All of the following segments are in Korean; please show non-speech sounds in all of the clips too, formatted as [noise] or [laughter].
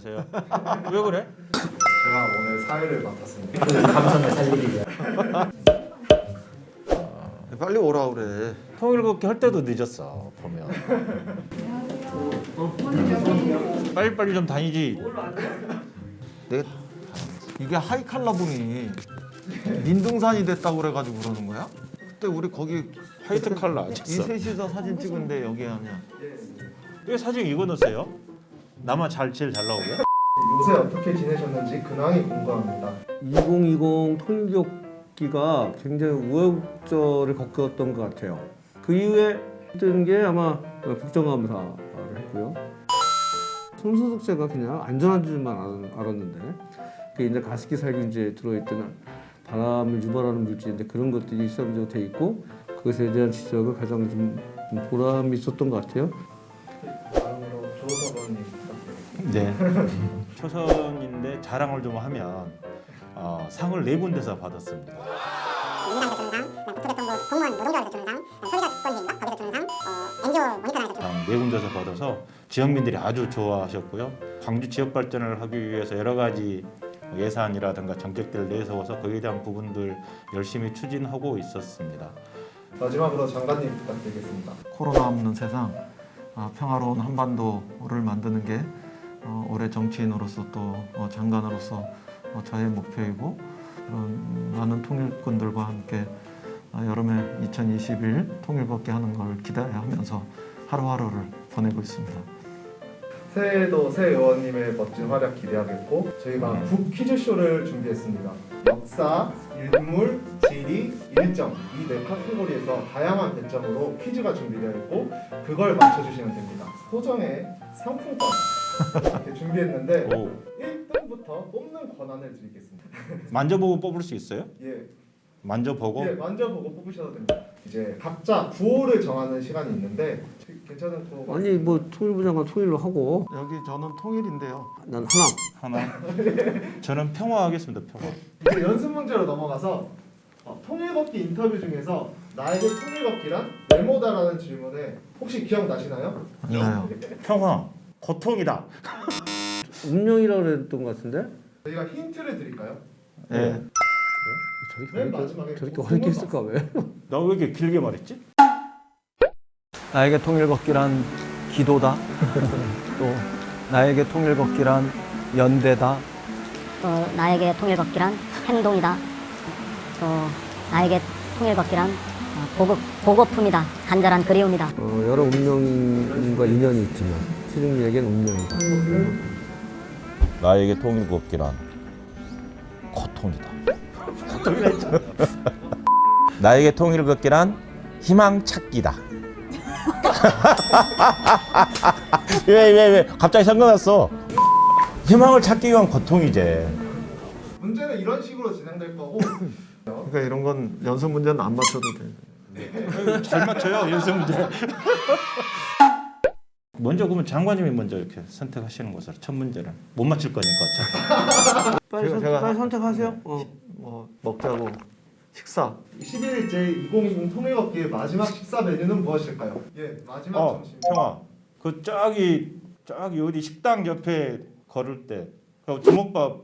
가세요. 왜 그래? 제가 오늘 사회를 맡았습니다. 감성을 살리기 위해. 빨리 오라 그래. 통일 걷기 할 때도 늦었어 보면. 빨리 빨리 좀 다니지. 내가 이게 하이칼라봉이 민둥산이 됐다고 그래가지고 그러는 거야? 그때 우리 거기 화이트 칼라 이. 셋이서 사진 찍은데 여기 아니야? 왜 사진 이거 넣었어요? 나만 잘 제일 잘 나오게? 요새 어떻게 지내셨는지 근황이 궁금합니다. 2020 통일교기가 굉장히 우여곡절을 겪었던 것 같아요. 그 이후에 했던 게 아마 국정감사를 했고요. 손소독제가 그냥 안전한 줄만 알- 알았는데 그게 이제 가습기 살균제에 들어있던 바람을 유발하는 물질인데 그런 것들이 시험적으로 돼 있고 그것에 대한 지적을 가장 좀 보람이 있었던 것 같아요. 부탁드립니다. 네. [laughs] 초선인데 자랑을 좀 하면 어, 상을 네 군데서 받았습니다. 국토교통부 공무원 노동조합 소비자 거기서 어, NGO. 상네 군데서 받아서 지역민들이 아주 좋아하셨고요. 광주 지역 발전을 하기 위해서 여러 가지 예산이라든가 정책들을 내세워서 거기에 대한 부분들 열심히 추진하고 있었습니다. 마지막으로 장관님 부탁드리겠습니다. 코로나 없는 세상, 아, 평화로운 한반도를 만드는 게 어, 올해 정치인으로서 또 어, 장관으로서 어, 저의 목표이고 그런 많은 통일권들과 함께 아, 여름에 2021 통일걷기 하는 걸 기대하면서 하루하루를 보내고 있습니다. 새해에도 새 의원님의 멋진 활약 기대하겠고 저희가 네. 북 퀴즈쇼를 준비했습니다. 역사, 인물, 지리, 일정 이 네 카테고리에서 다양한 배점으로 퀴즈가 준비되어 있고 그걸 맞춰주시면 됩니다. 소정의 상품권 이렇게 준비했는데 오, 1등부터 뽑는 권한을 드리겠습니다. 만져보고 뽑을 수 있어요? 예, 만져보고? 예, 만져보고 뽑으셔도 됩니다. 이제 각자 구호를 정하는 시간이 있는데 괜찮은 구호가 아니 뭐 통일부 장관 통일로 하고 여기 저는 통일인데요. 난 하나 하나. [laughs] 저는 평화하겠습니다. 평화. 이제 연습 문제로 넘어가서 어, 통일걷기 인터뷰 중에서 나에게 통일걷기란 메모다라는 질문에 혹시 기억나시나요? 아니나요? 평화. 고통이다. 운명이라고 그랬던 것 같은데 저희가 힌트를 드릴까요? 예. 저렇게 맨 어렵게, 마지막에 저렇게 두 어렵게 분만 했을까 왜? 나 왜 이렇게 길게 말했지? 나에게 통일 걷기란 기도다. 또 나에게 통일 걷기란 연대다. 또 나에게 통일 걷기란 행동이다. 또 나에게 통일 걷기란 어, 보고, 보고품이다. 간절한 그리움이다. 어, 여러 운명과 인연이 있지만 최종민에겐 운명이다. 나에게 통일 걷기란 고통이다. [laughs] 나에게 통일 걷기란 희망 찾기다. [laughs] 왜 왜 왜 갑자기 생각났어? 희망을 찾기 위한 고통이지. 문제는 이런 식으로 진행될 거고 그러니까 이런 건 연습 문제는 안 맞춰도 돼. 잘 맞춰요 연습 문제. 먼저 그러면 장관님이 먼저 이렇게 선택하시는 것으로 첫 문제를 못 맞힐 거니까 어차피. 빨리, 제가- 선, 제가- 빨리 선택하세요. 어. 뭐 먹자고 식사. 11일째 2020 통일걷기의 마지막 식사 메뉴는 무엇일까요? 예, 마지막 어 점심 평화. 그 저기 저기 어디 식당 옆에 걸을 때 그 주먹밥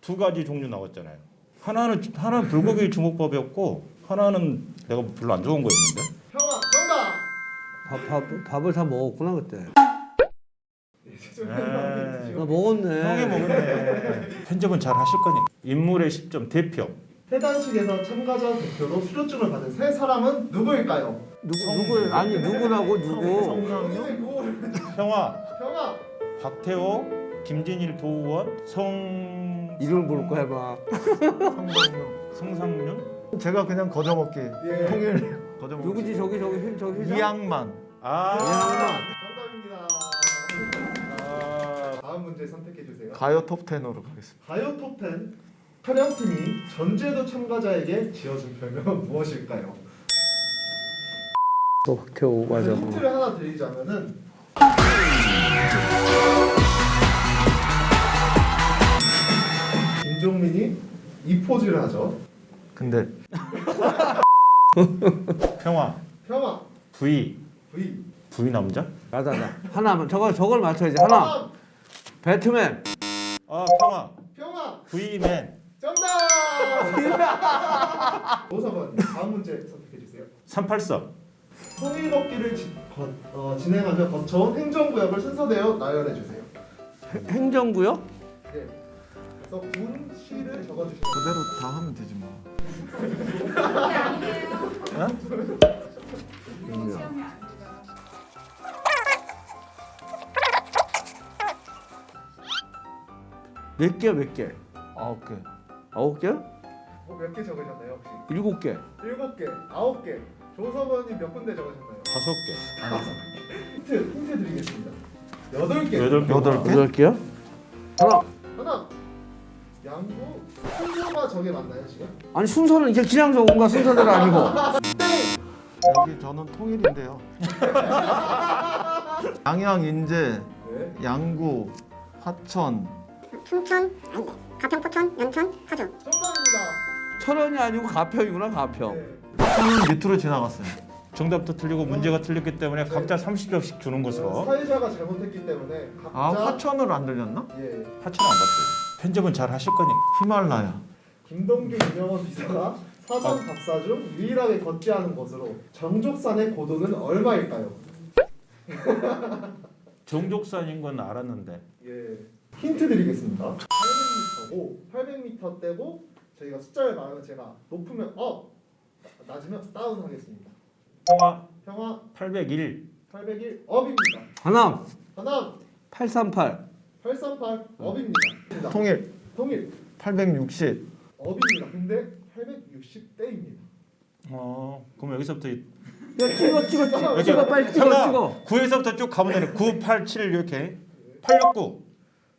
두 가지 종류 나왔잖아요. 하나는 하나는 불고기 주먹밥이었고 하나는 내가 별로 안 좋은 거였는데. 평화 정답! 밥, 밥, 밥을 다 먹었구나 그때. 예, 죄송합니다. 에이. 나 먹었네. 형이 먹었네. 편집은 잘 하실 거니까. 인물의 10점 대표. 해단식에서 참가자 대표로 수료증을 받은 세 사람은 누구일까요? 누구 누구 아니 누구라고 누구? 평화, 평화! 박태호, 김진일 도의원, 성 이름을 부를 거야 봐. 성동명. 성상윤. 제가 그냥 거저먹기. 예. 통일 거저먹기. 누구지 저기 저기 휘- 저기 회장? 이양만. 아. 정답입 다음 문제 선택해 주세요. 가요 톱 10으로 가겠습니다. 가요 톱10 촬영팀이 전제도 참가자에게 지어준 별명은 [laughs] 무엇일까요? 또 박태호 맞아. 어. 힌트를 하나 드리자면은 김종민이 이 포즈를 하죠. 근데 [laughs] 평화. 평화 V. V V 남자? 나다 나. 하나만 저걸 저걸 맞춰야지 하나. 배트맨. 아 평화 평화 V맨 정답. [laughs] 조사관 다음 문제 선택해 주세요. 384 통일걷기를 지, 거, 어, 진행하며 거쳐온 행정구역을 순서대로 나열해 주세요. 행- 행정구요? 네. 그래서 군, 시를 적어주시면 그대로 다 하면 되지 뭐. 몇 개, 몇 개? 아홉 개. 아홉 개? 어, 몇개 적으셨나요 혹시? 일곱 개. 일곱 개, 아홉 개. 조사관님 몇 군데 적으셨나요? 다섯 개 힌트, 힌트 드리겠습니다. 여덟 개. 여덟 개 여덟 개? 여덟 개요? 하나. 하나. 양구 순서가 저게 맞나요 지금? 아니 순서는 이게 그냥 적은 거야 순서대로 아니고. 여기 저는 통일인데요. [laughs] 양양, 인제, 네. 양구, 화천, 춘천, 아닌데 가평, 포천, 연천, 파주. 정답입니다. 철원이 아니고 가평이구나 가평. 네. 화천은 밑으로 지나갔어요. 정답도 틀리고 문제가 틀렸기 때문에 각자 30점씩 주는 것으로 사회자가 잘못했기 때문에 각자 아 화천으로 안 들렸나? 예. 하천은 안 봤어요 편집은 잘 하실 거니까 히말라야. 김동규 유명원 비서가 사전 답사 중 유일하게 걷지 않은 곳으로 정족산의 고도는 얼마일까요? 정족산인 건 알았는데 예. 힌트 드리겠습니다. 800m고 800m 떼고 저희가 숫자를 말하면 제가 높으면 업, 낮으면 다운 하겠습니다. 평화 평화 801 801 업입니다. 하남 하나 838. 838 업입니다. 통일 통일 860. 업입니다. 근데 860대입니다. 어 그럼 여기서부터 이- 야 찍어 찍어 찍어 찍어 빨리 찍어 찍어. 9에서부터 쭉 가면 되네 9, 8, 7 이렇게 869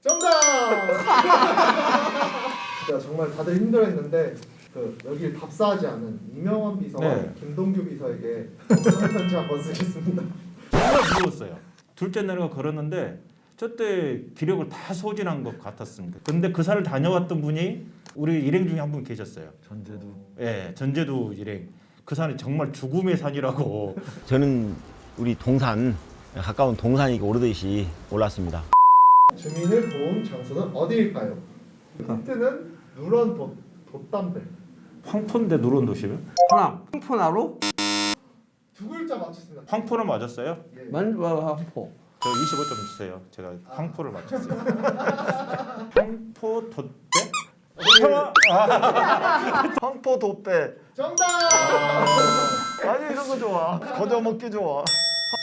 정답! [laughs] 진짜 정말 다들 힘들어했는데 그 여기 답사하지 않은 이명환 비서와 네. 김동규 비서에게 편지 한번 쓰겠습니다. 정말 무서웠어요 둘째 날에 걸었는데 저때 기력을 다 소진한 것 같았습니다 근데 그 산을 다녀왔던 분이 우리 일행 중에 한 분 계셨어요 전제도. 예 전제도 일행 그 산이 정말 죽음의 산이라고 저는 우리 동산 가까운 동산이 오르듯이 올랐습니다. 주민을 도운 장소는 어디일까요? 힌트는 누런 돛, 돛담배 황포인데 누런 도시면? 하남 황포나루 두 글자 맞췄습니다. 황포는 맞았어요? 예. 만 와, 황포. 저 25점 주세요. 제가 황포를 맞췄어요. 황포? 평화? 황포 도배. 정답! 아니 이런 거 좋아. 거저 먹기 좋아.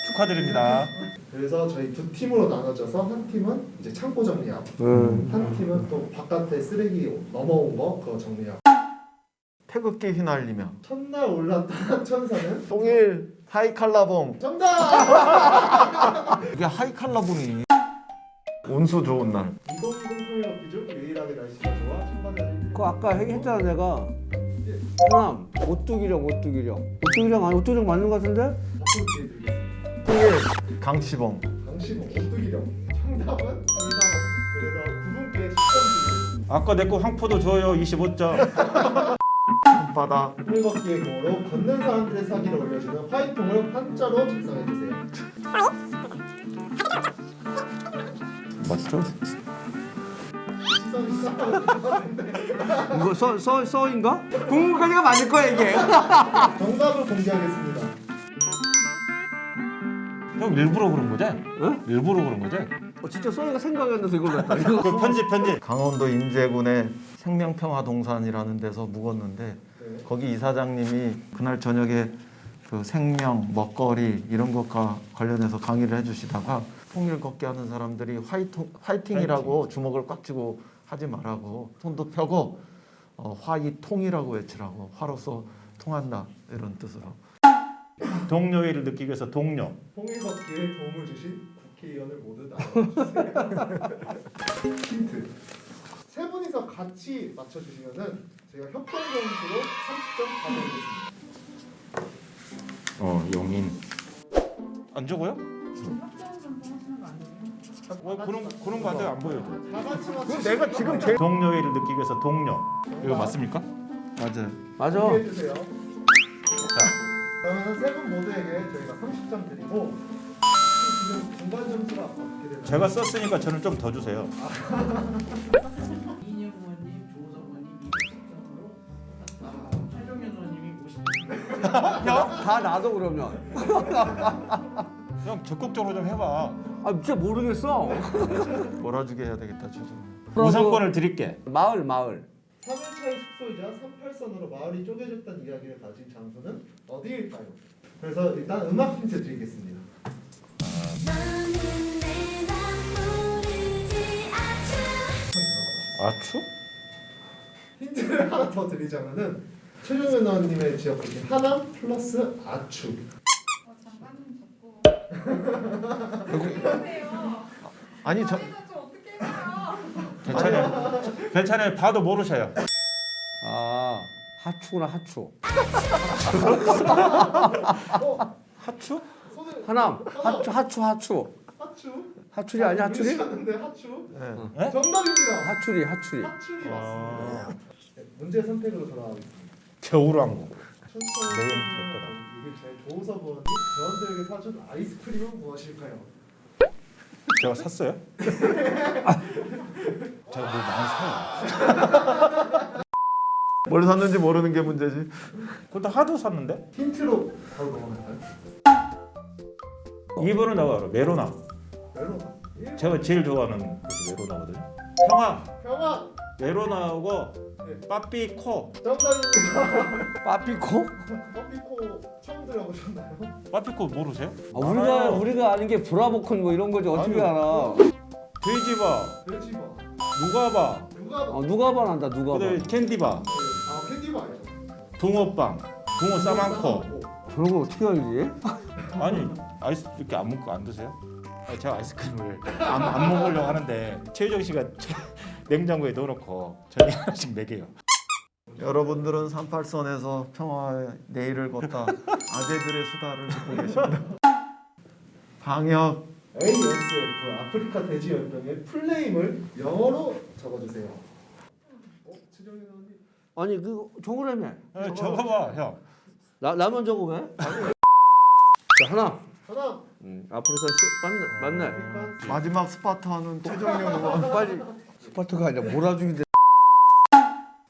축하드립니다. 그래서 저희 두 팀으로 나눠져서 한 팀은 이제 창고 정리하고 음. 한 팀은 또 바깥에 쓰레기 넘어온 거 그거 정리하고. 태극기 휘날리며. 첫날 올랐던 [laughs] 천사는 통일 하이칼라봉. 정답! 이게 하이칼라봉이. 운수 좋은 날 2020 통일업 기준 유일하게 날씨가 좋아? 신발을 그 아까 했잖아 내가. 하나 오뚜기령 오뚜기령. 오뚜기령 아니 오뚜기령 맞는 것 같은데? 어떻게 들리세요? 1 강치범 당신 오뚜기령. 아까 내 거 황포도 줘요 25점. [laughs] 바다. 드리고 풀먹기행으로 걷는 사람들의 사기를 올려주는 화이통을 한자로 작성해주세요. 맞죠? 이거 써인가? 국물까지가 맞을 거야 이게. 정답을 공개하겠습니다. 형 일부러 그런 거지? 응? 일부러 그런 거지? 어, 진짜 써이가 생각이 안 나서 이걸로 했다. 이거. 그 편집 편집. 강원도 인제군의 생명평화동산이라는 데서 묵었는데 네. 거기 이사장님이 그날 저녁에 그 생명, 먹거리 이런 것과 관련해서 강의를 해주시다가 통일 걷기 하는 사람들이 화이팅, 화이팅이라고 주먹을 꽉 쥐고 하지 말라고 손도 펴고 어, 화이통이라고 외치라고 화로서 통한다 이런 뜻으로 동료애를 느끼기 위해서 동료. 통일걷기에 도움을 주신 국회의원을 모두 나눠주세요. [laughs] 힌트. 세 분이서 같이 맞춰주시면은 제가 협동 점수로 30점 가져오겠습니다. 어 용인. 안 적어요? 어, 그런 그런 거안 보여줘. 다 같이 맞추. 내가 지금 제일 동료애를 느끼기 위해서 동료. 이거 맞습니까? 맞아요. 맞아. 준비해 주세요. 그러면 세분 모두에게 저희가 30점 드리고 지금 중간 점수가 어떻게 되나요? 제가 썼으니까 저는 좀 더 주세요. 이인영 의원님, 조호석 의원님 210점으로 아, 최종현 의원님이 50점. 다 나도 그러면. 형 적극적으로 좀 해봐. 아 진짜 모르겠어. 몰아주게 해야 되겠다 최종. 우선권을 드릴게. 마을 마을. 3일차의 숙소이자 38선으로 마을이 쪼개졌다는 이야기를 가진 장소는 어디일까요? 그래서 일단 음악 힌트 드리겠습니다. 아추? 힌트를 하나 더 드리자면은 최종현 의원님의 지역 중에 하남 플러스 아추. 어, 장관님 자꾸 아니 저좀 어떻게 해요? 괜찮아요. 괜찮아요. 봐도 모르셔요. 아 하추구나 하추. [laughs] 하추? 하남 하추 하추 하추. 하추. 하추리 아니야 하추리? 모르셨는데 하추. 네? 정답입니다. 하추리 하추리. 하추리 아. 맞습니다. 네, 문제 선택으로 돌아가겠습니다. 겨울왕국. 천천히 메인 될 거다. 이게 제 조호석 의원이 대원들에게 사준 아이스크림은 무엇일까요? 제가 샀어요? [laughs] 제가 뭐 많이 사요. [laughs] 뭘 샀는지 모르는 게 문제지. 그것도 하도 샀는데? 힌트로 바로 넘어갈까요? 2번은 나가 알아. 메로나. 멜로나. 일. 제가 제일 좋아하는 곳이 메로나거든요. 평화. 평화. 메로나하고 네. 빠삐 코. 정답입니다. 빠삐코? 커피코 처음 들어보셨나요? 빠삐 코 모르세요? 아, 우리가 알아요. 우리가 아는 게 브라보콘 뭐 이런 거지 어떻게 아니요. 알아? 돼지바, 돼지바. 누가바, 누가 봐? 어, 누가 봐 난다 누가 봐. 그다음에 캔디바, 아 알죠? 붕어빵, 붕어 싸만코. 저런 걸 어떻게 알지? 아니 아이스 이렇게 안 먹고 안 드세요? 아니, 제가 아이스크림을 안, 안 먹으려고 하는데 최유정 씨가 냉장고에 넣어놓고 저희 [laughs] 하나씩 먹여요. 여러분들은 38선에서 평화의 내일을 걷다 아재들의 수다를 듣고 계십니다. 방역 ASF 아프리카 돼지 열병의 풀네임을 영어로 적어주세요. 어? 아니 그 적으라며. 아, 적어봐 형. 나 나만 적어 왜? [laughs] 자 하나. 하나. 음, 스 맞네 맞네. 아프리카 마지막 스파타는 최종용 의원. 빨리 스파트가 아니라 몰아주기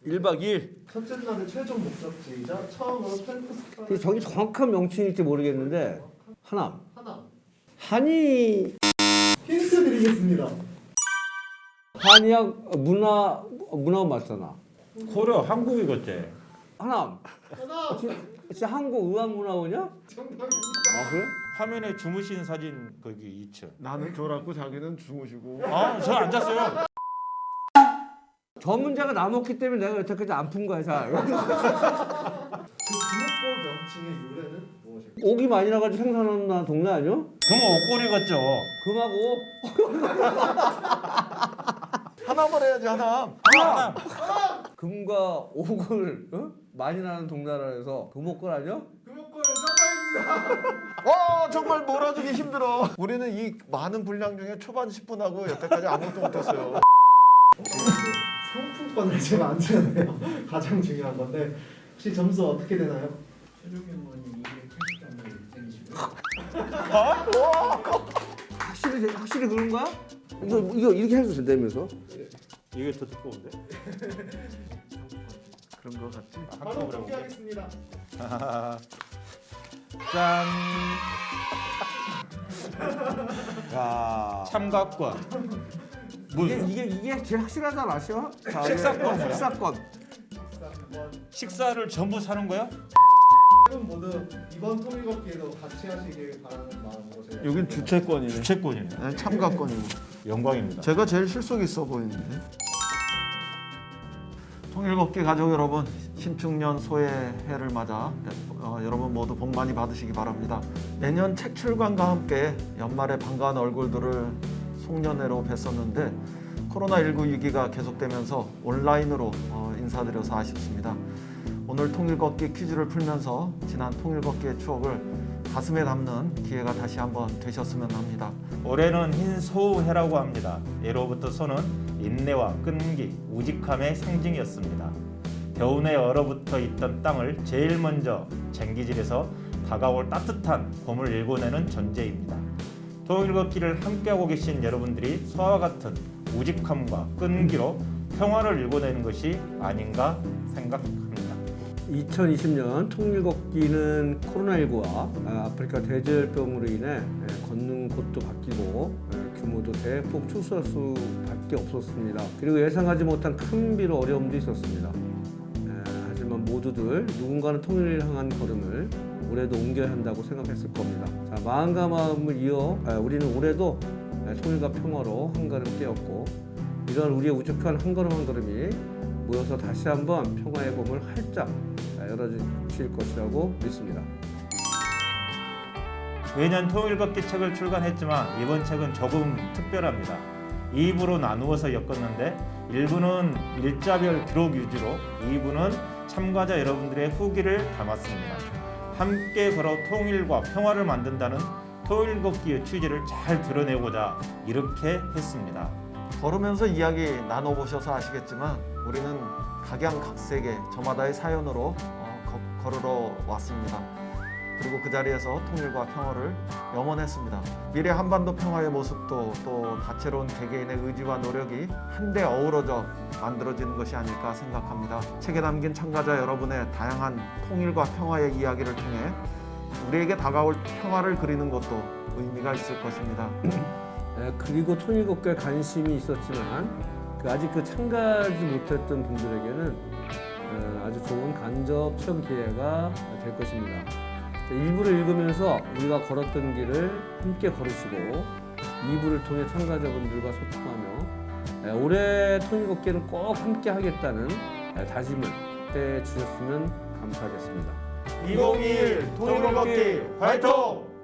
1박 2일. 첫째 날의 최종 목적지이자 처음으로 펜트 스타 그 저기 정확한 명칭일지 모르겠는데 하남. 하나. 한이 힌트 드리겠습니다. 한의학 문화 문화 맞잖아. 고려 한국이겠지. 하나. 진짜 한국 의학문화원이야? 정답입니다. 아 그래? 화면에 주무신 사진 거기 2층. 나는 졸았고 자기는 주무시고. 아저 앉았어요. 저 문제가 남았기 때문에 내가 여태까지 안 푼 거야 잘. 그 주목볼 명칭의 유래는 무엇일까요? 옥이 많이 나가지고 생산하는 동네 아니야? 그럼 옷걸이 같죠. 금하고 하나만 해야지 하나. 하나. 금과 옥을 어? 많이 나는 동네라 해서 금옥걸 아니야? 주목볼 정답입니다. 와 정말 몰아주기 힘들어. 우리는 이 많은 분량 중에 초반 10분 하고 여태까지 아무것도 못했어요. 상품권을 제가 안 드렸네요. 가장 중요한 건데 혹시 점수 어떻게 되나요? 최종현 의원님 280점을 챙기시고요. 확실히 확실히 그런 거야? 이거 이거 이렇게 해도 된다면서? 이게 더 두꺼운데? [laughs] 그런 거 같지? 바로 공개하겠습니다. [laughs] 짠. 야. 참가권. 이게 이게 이게 제일 확실하잖아? 자, 식사권 뭐야? 식사권. 식사를 전부 사는 거야? 세분 모두 이번 통일걷기에도 같이 하시길 바라는 마음으로 제가 여긴 주체권이네. 주체권이네. 네, 참가권이고. 영광입니다. 제가 제일 실속 있어 보이는데. 통일걷기 가족 여러분, 신축년 소의 해를 맞아 어, 여러분 모두 복 많이 받으시기 바랍니다. 내년 책 출간과 함께 연말에 반가운 얼굴들을 송년회로 뵀었는데 코로나19 위기가 계속되면서 온라인으로 어, 인사드려서 아쉽습니다. 오늘 통일걷기 퀴즈를 풀면서 지난 통일걷기의 추억을 가슴에 담는 기회가 다시 한번 되셨으면 합니다. 올해는 흰 소해라고 합니다. 예로부터 소는 인내와 끈기, 우직함의 상징이었습니다. 겨우내 얼어붙어 있던 땅을 제일 먼저 쟁기질해서 다가올 따뜻한 봄을 일궈내는 존재입니다. 통일 걷기를 함께하고 계신 여러분들이 서와 같은 우직함과 끈기로 평화를 일궈내는 것이 아닌가 생각합니다. 2020년 통일 걷기는 코로나19와 아프리카 대재열병으로 인해 예, 걷는 곳도 바뀌고 예, 규모도 대폭 축소할 수밖에 없었습니다. 그리고 예상하지 못한 큰 비로 어려움도 있었습니다. 예, 하지만 모두들 누군가는 통일을 향한 걸음을 올해도 옮겨야 한다고 생각했을 겁니다. 자, 마음과 마음을 이어 예, 우리는 올해도 예, 통일과 평화로 한 걸음 떼었고 이런 우리의 우직한 한 걸음 한 걸음이 모여서 다시 한번 평화의 봄을 활짝 열어주실 것이라고 믿습니다. 매년 통일 걷기 책을 출간했지만 이번 책은 조금 특별합니다. 2부로 나누어서 엮었는데 1부는 일자별 기록 위주로 2부는 참가자 여러분들의 후기를 담았습니다. 함께 걸어 통일과 평화를 만든다는 통일 걷기의 취지를 잘 드러내고자 이렇게 했습니다. 걸으면서 이야기 나눠보셔서 아시겠지만 우리는 각양각색의 저마다의 사연으로 어, 거- 걸으러 왔습니다. 그리고 그 자리에서 통일과 평화를 염원했습니다. 미래 한반도 평화의 모습도 또 다채로운 개개인의 의지와 노력이 한데 어우러져 만들어지는 것이 아닐까 생각합니다. 책에 담긴 참가자 여러분의 다양한 통일과 평화의 이야기를 통해 우리에게 다가올 평화를 그리는 것도 의미가 있을 것입니다. 에, 그리고 통일국가에 관심이 있었지만 그 아직 그 참가하지 못했던 분들에게는 에, 아주 좋은 간접 체험 기회가 될 것입니다. 자, 1부를 읽으면서 우리가 걸었던 길을 함께 걸으시고 2부를 통해 참가자분들과 소통하며 에, 올해 통일국기는 꼭 함께 하겠다는 에, 다짐을 해 주셨으면 감사하겠습니다. 2021 통일 걷기 화이팅!